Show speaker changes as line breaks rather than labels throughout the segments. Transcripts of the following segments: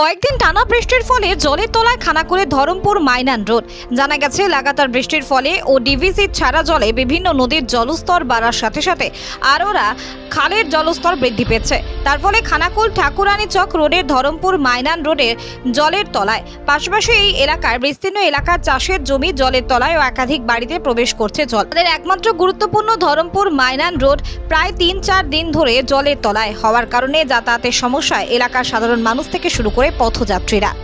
কয়েকদিন টানা বৃষ্টির ফলে জলের তলায় খানাকুলে ধরমপুর মাইনান রোড। জানা গেছে, লাগাতার বৃষ্টির ফলে ও ডিভিসির ছাড়া জলে বিভিন্ন নদীর জলস্তর বাড়ার সাথে সাথে আরোরা খালের জলস্তর বৃদ্ধি পেয়েছে। তার ফলে খানাকুল ঠাকুরানী চক রোডের ধরমপুর মাইনান রোডের জলের তলায়। পাশাপাশি এই এলাকার বিস্তীর্ণ এলাকার চাষের জমি জলের তলায় ও একাধিক বাড়িতে প্রবেশ করছে জল। তাদের একমাত্র গুরুত্বপূর্ণ ধরমপুর মাইনান রোড প্রায় তিন চার দিন ধরে জলের তলায় হওয়ার কারণে যাতায়াতের সমস্যায় এলাকার সাধারণ মানুষ থেকে শুরু করে পথযাত্রীরা।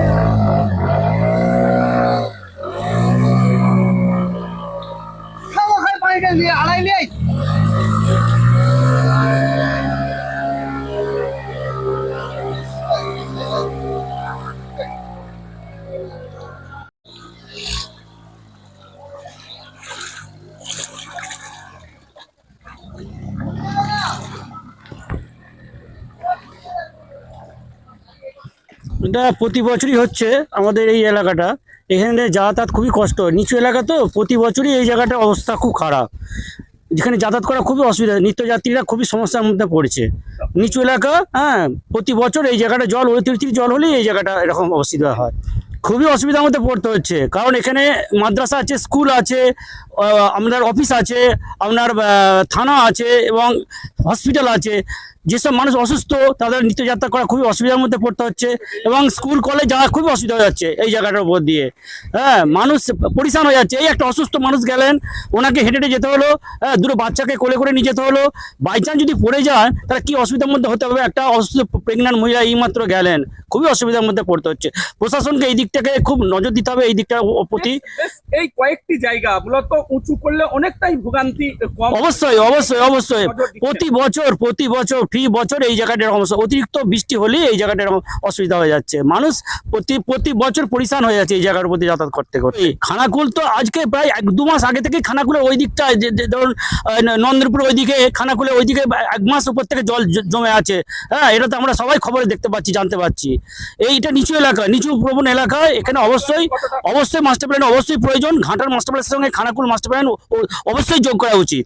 এটা প্রতি বছরই হচ্ছে আমাদের এই এলাকাটা। এখানে যাতায়াত খুবই কষ্ট। নিচু এলাকা তো প্রতি বছরই এই জায়গাটার অবস্থা খুব খারাপ। যেখানে যাতায়াত করা খুবই অসুবিধা। নিত্যযাত্রীরা খুবই সমস্যার মধ্যে পড়েছে। নিচু এলাকা হ্যাঁ প্রতি বছর এই জায়গাটা জল, অতিরিক্ত জল হলেই এই জায়গাটা এরকম অসুবিধা হয়। খুবই অসুবিধার মধ্যে পড়তে হচ্ছে। কারণ এখানে মাদ্রাসা আছে, স্কুল আছে আপনার অফিস আছে, আপনার থানা আছে এবং হসপিটাল আছে। যেসব মানুষ অসুস্থ তাদের নিত্যযাত্রা করা খুবই অসুবিধার মধ্যে পড়তে হচ্ছে এবং স্কুল কলেজ যাওয়া খুবই অসুবিধা হয়ে যাচ্ছে এই জায়গাটার উপর দিয়ে। হ্যাঁ মানুষ পরিশান হয়ে যাচ্ছে। এই একটা অসুস্থ মানুষ গেলেন ওনাকে হেঁটে হেঁটে যেতে হলো হ্যাঁ দুটো বাচ্চাকে কোলে করে নিয়ে যেতে হলো। বাই চান্স যদি পড়ে যায় তাহলে কি অসুবিধার মধ্যে হতে হবে? একটা অসুস্থ প্রেগনেন্ট মহিলা এইমাত্র গেলেন খুবই অসুবিধার মধ্যে পড়তে হচ্ছে। প্রশাসনকে এই দিকটাকে খুব নজর দিতে হবে এই দিকটার প্রতি।
এই কয়েকটি জায়গা মূলত উঁচু করলে অনেকটাই ভোগান্তি
অবশ্যই অবশ্যই অবশ্যই। প্রতি বছর প্রতি বছর ফি বছর এই জায়গাটা এরকম অবস্থা। অতিরিক্ত বৃষ্টি হলে এই জায়গাটা এরকম অসুবিধা হয়ে যাচ্ছে। মানুষ প্রতি প্রতি বছর পরিশান হয়ে যাচ্ছে এই জায়গার প্রতি যাতায়াত করতে করতে। খানাকুল তো আজকে প্রায় এক দু মাস আগে থেকে খানাকুলের ওই দিকটা ধরুন আহ, নন্দনপুর ওইদিকে খানাকুলের ওইদিকে এক মাস উপর থেকে জল জমে আছে। হ্যাঁ এটা তো আমরা সবাই খবরে দেখতে পাচ্ছি জানতে পাচ্ছি। এইটা নিচু এলাকা নিচু প্রবণ এলাকা এখানে অবশ্যই অবশ্যই মাস্টার প্ল্যান অবশ্যই প্রয়োজন। ঘাটার মাস্টার প্ল্যানের সঙ্গে খানাকুল মাস্টার প্ল্যান অবশ্যই যোগ করা উচিত।